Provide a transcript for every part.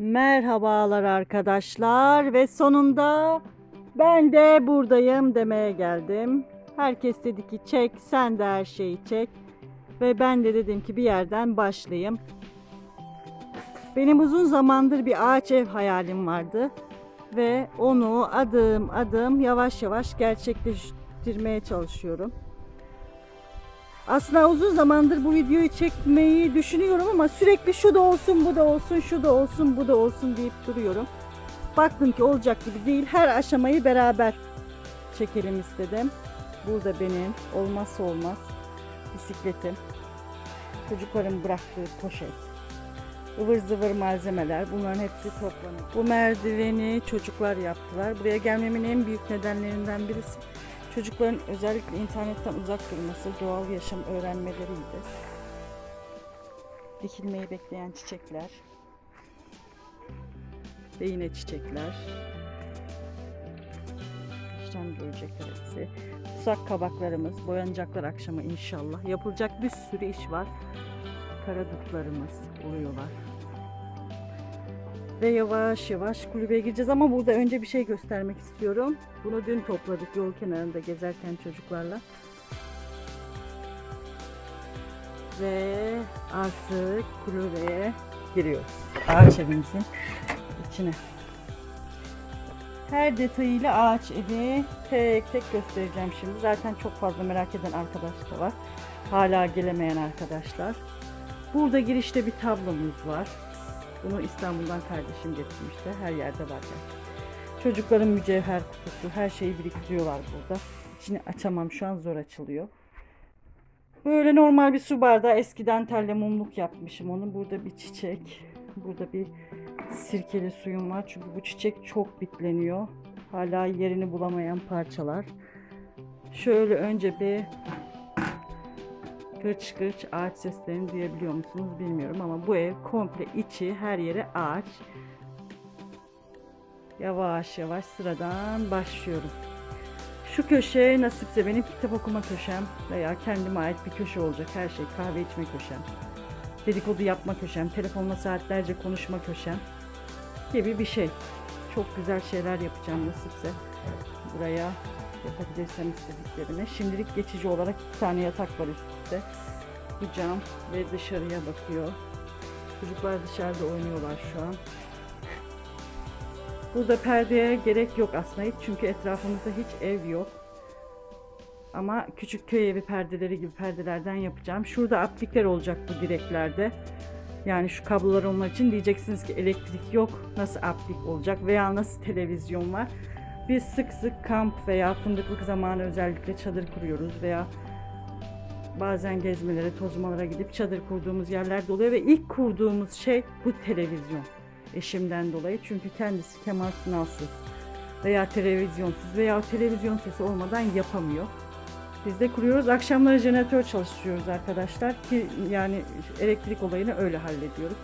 Merhabalar arkadaşlar ve sonunda ben de buradayım demeye geldim. Herkes dedi ki çek sen de her şeyi çek ve ben de dedim ki bir yerden başlayayım. Benim uzun zamandır bir ağaç ev hayalim vardı ve onu adım adım yavaş yavaş gerçekleştirmeye çalışıyorum. Aslında uzun zamandır bu videoyu çekmeyi düşünüyorum ama sürekli şu da olsun, bu da olsun, şu da olsun, bu da olsun deyip duruyorum. Baktım ki olacak gibi değil. Her aşamayı beraber çekelim istedim. Burada benim olmazsa olmaz bisikletim. Çocukların bıraktığı poşet. ıvır zıvır malzemeler. Bunların hepsi toplanıyor. Bu merdiveni çocuklar yaptılar. Buraya gelmemin en büyük nedenlerinden birisi Çocukların özellikle internetten uzak durması, doğal yaşam öğrenmeleriydi. Dikilmeyi bekleyen çiçekler. Ve yine çiçekler. İşten görecekler hepsi. Tutsak kabaklarımız, boyanacaklar akşama inşallah. Yapılacak bir sürü iş var. Karadutlarımız oluyorlar. Ve yavaş yavaş kulübeye gireceğiz ama burada önce bir şey göstermek istiyorum. Bunu dün topladık yol kenarında gezerken çocuklarla. Ve artık kulübeye giriyoruz. Ağaç evimizin içine. Her detayıyla ağaç evi tek tek göstereceğim şimdi. Zaten çok fazla merak eden arkadaş da var. Hala gelemeyen arkadaşlar. Burada girişte bir tablomuz var. Bunu İstanbul'dan kardeşim getirmişti. Her yerde var yani. Çocukların mücevher kutusu, her şeyi biriktiriyorlar burada. İçini açamam şu an zor açılıyor. Böyle normal bir su bardağı eskiden telle mumluk yapmışım onu. Burada bir çiçek, burada bir sirkeli suyum var. Çünkü bu çiçek çok bitleniyor. Hala yerini bulamayan parçalar. Şöyle önce bir Gırç gırç ağaç seslerini duyabiliyor musunuz bilmiyorum ama bu ev komple içi her yere ağaç. Yavaş yavaş sıradan başlıyorum. Şu köşe nasipse benim kitap okuma köşem veya kendime ait bir köşe olacak. Her şey kahve içme köşem, dedikodu yapma köşem, telefonla saatlerce konuşma köşem gibi bir şey. Çok güzel şeyler yapacağım nasipse buraya yapabilirsem istediklerimi. Şimdilik geçici olarak iki tane yatak var üst üste. Bu cam ve dışarıya bakıyor. Çocuklar dışarıda oynuyorlar şu an. Burada perdeye gerek yok aslında hiç çünkü etrafımızda hiç ev yok. Ama küçük köy evi perdeleri gibi perdelerden yapacağım. Şurada aplikler olacak bu direklerde. Yani şu kablolar onlar için diyeceksiniz ki elektrik yok. Nasıl aplik olacak veya nasıl televizyon var? Biz sık sık kamp veya fındıklık zamanı özellikle çadır kuruyoruz veya bazen gezmelere, tozmalara gidip çadır kurduğumuz yerler oluyor ve ilk kurduğumuz şey bu televizyon. Eşimden dolayı çünkü kendisi kemal sınavsız veya televizyonsuz veya televizyon sesi olmadan yapamıyor. Biz de kuruyoruz. Akşamları jeneratör çalıştırıyoruz arkadaşlar ki yani elektrik olayını öyle hallediyoruz.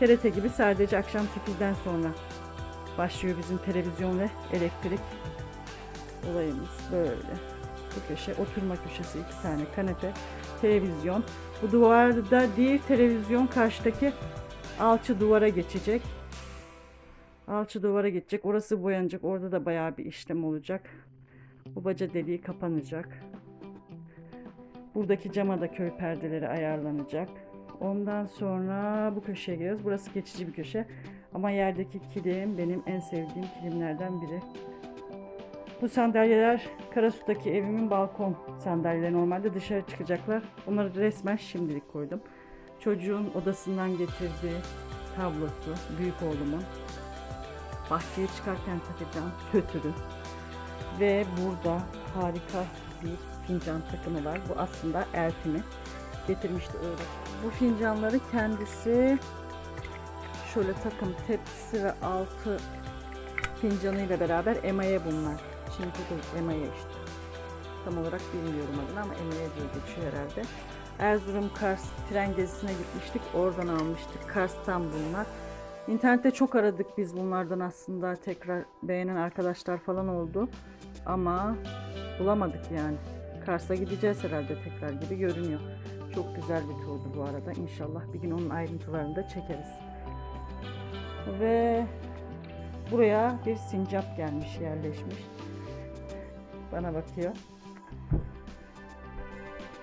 TRT gibi sadece akşam 8'den sonra başlıyor bizim televizyon ve elektrik olayımız böyle. Bu köşe oturma köşesi iki tane kanepe, televizyon. Bu duvarda değil televizyon karşıdaki alçı duvara geçecek. Alçı duvara geçecek. Orası boyanacak. Orada da bayağı bir işlem olacak. Bu baca deliği kapanacak. Buradaki cama da köy perdeleri ayarlanacak. Ondan sonra bu köşeye geliyoruz. Burası geçici bir köşe. Ama yerdeki kilim benim en sevdiğim kilimlerden biri. Bu sandalyeler Karasu'daki evimin balkon sandalyeleri. Normalde dışarı çıkacaklar. Onları resmen şimdilik koydum. Çocuğun odasından getirdiği tablosu. Büyük oğlumun. Bahçeye çıkarken takacağım fötürü. Ve burada harika bir fincan takımı var. Bu aslında Elfim'i getirmişti öyle. Bu fincanları kendisi şöyle takım tepsisi ve altı fincanıyla beraber emaye bunlar. Çünkü de emaye işte. Tam olarak bilmiyorum adını ama emaye diye geçiyor herhalde. Erzurum Kars tren gezisine gitmiştik. Oradan almıştık. Kars'tan bunlar. İnternette çok aradık biz bunlardan aslında tekrar beğenen arkadaşlar falan oldu. Ama bulamadık yani. Kars'a gideceğiz herhalde tekrar gibi görünüyor. Çok güzel bir turdu bu arada. İnşallah bir gün onun ayrıntılarını da çekeriz. Ve buraya bir sincap gelmiş, yerleşmiş. Bana bakıyor.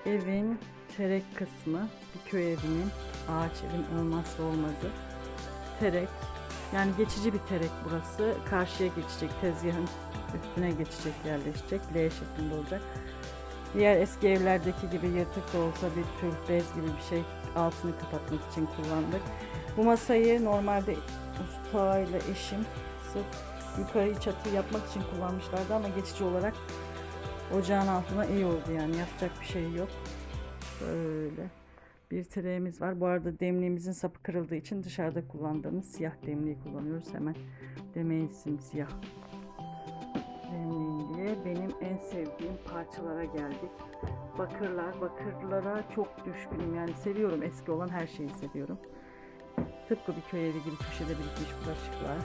Evin terek kısmı, bir köy evinin, ağaç evin olmazsa olmazı. Terek, yani geçici bir terek burası. Karşıya geçecek, tezgahın üstüne geçecek, yerleşecek. L şeklinde olacak. Diğer eski evlerdeki gibi yırtık da olsa bir tür bez gibi bir şey altını kapatmak için kullandık. Bu masayı normalde ustayla eşim sırf yukarı çatı yapmak için kullanmışlardı ama geçici olarak ocağın altına iyi oldu yani yapacak bir şey yok. Böyle bir tireğimiz var. Bu arada demliğimizin sapı kırıldığı için dışarıda kullandığımız siyah demliği kullanıyoruz. Hemen demeyin simsiyah demliğin diye. Benim en sevdiğim parçalara geldik. Bakırlar, bakırlara çok düşkünüm. Yani seviyorum eski olan her şeyi seviyorum. Tıpkı bir köy evi gibi köşede birikmiş bulaşıklar.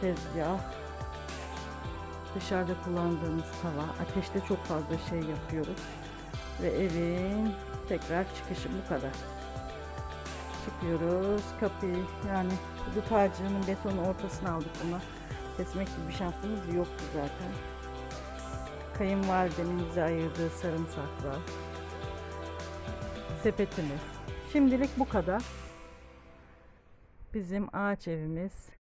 Tezgah. Dışarıda kullandığımız tava. Ateşte çok fazla şey yapıyoruz. Ve evin tekrar çıkışı bu kadar. Çıkıyoruz. Kapıyı yani dut ağacının betonun ortasına aldık bunu. Kesmek gibi bir şansımız yoktu zaten. Kayınvalidemin bize ayırdığı sarımsaklar. Sepetimiz. Şimdilik bu kadar. Bizim ağaç evimiz